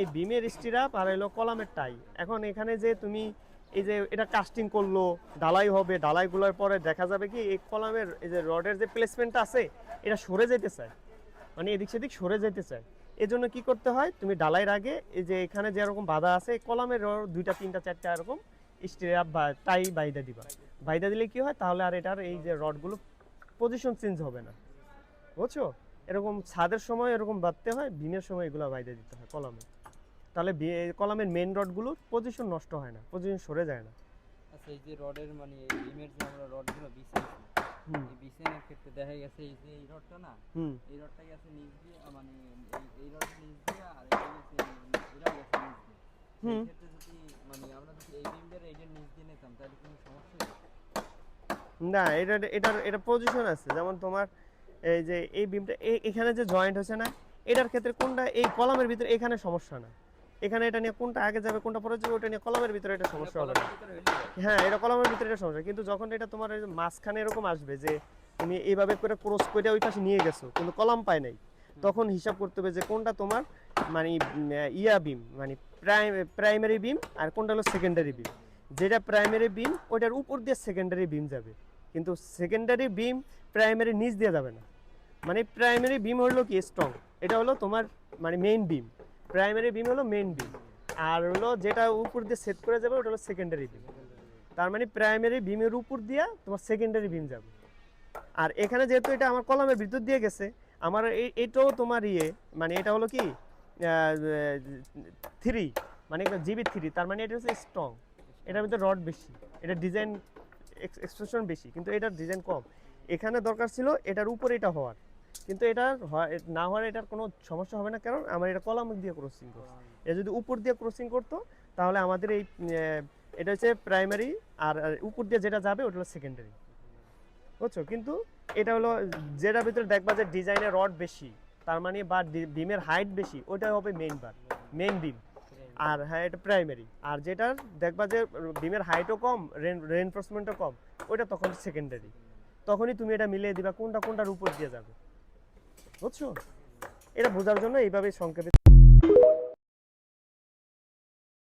এই বিমের স্টিরাপ আর হলো কলামের টাই। এখন এখানে যে তুমি এই যে এটা কাস্টিং করল ডালাই হবে ডালাইগুলোর পরে দেখা যাবে কি এই কলামের এই যে রডের যে প্লেসমেন্টটা আছে, এটা সরে যেতে চায়। মানে এদিক সেদিক সরে যেতে চায়। এই জন্য কি করতে হয়, তুমি ডালাইয়ের আগে এই যে এখানে যেরকম বাধা আছে, এই কলামের দুইটা, তিনটা, চারটা এরকম স্টিরাপ বা টাই বাইদা দিবা। বাইদা দিলে কি হয়, তাহলে আর এটার এই যে রডগুলো পজিশন চেঞ্জ হবে না। বুঝছ? এরকম ছাদের সময় এরকম বাঁধতে হয় বিমের সময় এগুলো বাইদে দিতে হয় কলমে। তাহলে কলামের মেন রডগুলো পজিশন নষ্ট হয় না পজিশন সরে যায় না। আচ্ছা এই যে রডের মানে এই বিমের যে আমরা রডগুলো বিছাইছি এই বিছানোর ক্ষেত্রে দেখা গেছে এই যে এই রডটা না এই রডটা গেছে নিচ দিয়ে মানে এই এই রড নিচ দিয়ে আর গেছে এটা গেছে নিচ দিয়ে। হুম। ক্ষেত্রে যদি মানে আমরা যদি এই বিমটার এইটার নিচ দিয়ে নিতাম তাহলে কোনো সমস্যা না এটা এটার এটা পজিশন আছে যেমন তোমার এই যে এই বিমটা এখানে যে জয়েন্ট হচ্ছে না এটার ক্ষেত্রে কোনটা এই কলামের ভিতরে এখানে সমস্যা না। এখানে এটা নিয়ে কোনটা আগে যাবে কোনটা পরে যাবে ওটা নিয়ে কলমের ভিতরে এটা সমস্যা হবে হয়। এটা কলমের ভিতরে এটা সমস্যা কিন্তু যখন এটা তোমার মাঝখানে এরকম আসবে যে তুমি এইভাবে করে ক্রস করে ওই পাশে নিয়ে গেছো কিন্তু কলম পায় নাই তখন হিসাব করতে হবে যে কোনটা তোমার মানে ইয়া বিম মানে প্রাইমারি বিম আর কোনটা হলো সেকেন্ডারি বিম। যেটা প্রাইমারি বিম ওটার উপর দিয়ে সেকেন্ডারি বিম যাবে। কিন্তু সেকেন্ডারি বিম প্রাইমারি নিচ দিয়ে যাবে না। মানে প্রাইমারি বিম হলো কি স্ট্রং এটা হলো তোমার মানে মেইন বিম। প্রাইমারি বিম হলো মেন বিম আর হলো যেটা উপর দিয়ে সেট করে যাবে, ওটা হলো সেকেন্ডারি বিম তার মানে প্রাইমারি বিমের উপর দিয়ে তোমার সেকেন্ডারি বিম যাবে। আর এখানে যেহেতু এটা আমার কলমের ভিতর দিয়ে গেছে, আমার এটাও তোমার ইয়ে মানে এটা হলো কি? থ্রি মানে জিবি থ্রি তার মানে এটা হচ্ছে স্ট্রং এটার ভিতরে রড বেশি, এটা ডিজাইন এক্সপ্রেশন বেশি, কিন্তু এটার ডিজাইন কম। এখানে দরকার ছিল এটার উপরে এটা হওয়ার। কিন্তু এটা না হওয়ার এটার কোনো সমস্যা হবে না, কারণ আমার এটা কলাম দিয়ে ক্রসিং করছে। এটা যদি উপর দিয়ে ক্রসিং করতো, তাহলে আমাদের এই এটা হচ্ছে প্রাইমারি আর উপর দিয়ে যেটা যাবে, ওটা হলো সেকেন্ডারি বুঝছ? কিন্তু এটা হলো, যেটার ভিতরে দেখবা যে ডিজাইনের রড বেশি, তার মানে বা বিমের হাইট বেশি ওটা হবে মেইন বার মেইন বিম আর হ্যাঁ এটা প্রাইমারি আর যেটার দেখবা যে বিমের হাইটও কম রেনফোর্সমেন্টও কম ওটা তখন সেকেন্ডারি তখনই তুমি এটা মিলিয়ে দিবা কোনটা কোনটার উপর দিয়ে যাবে। বুঝছ? এটা বোঝার জন্য এইভাবে সংক্ষেপে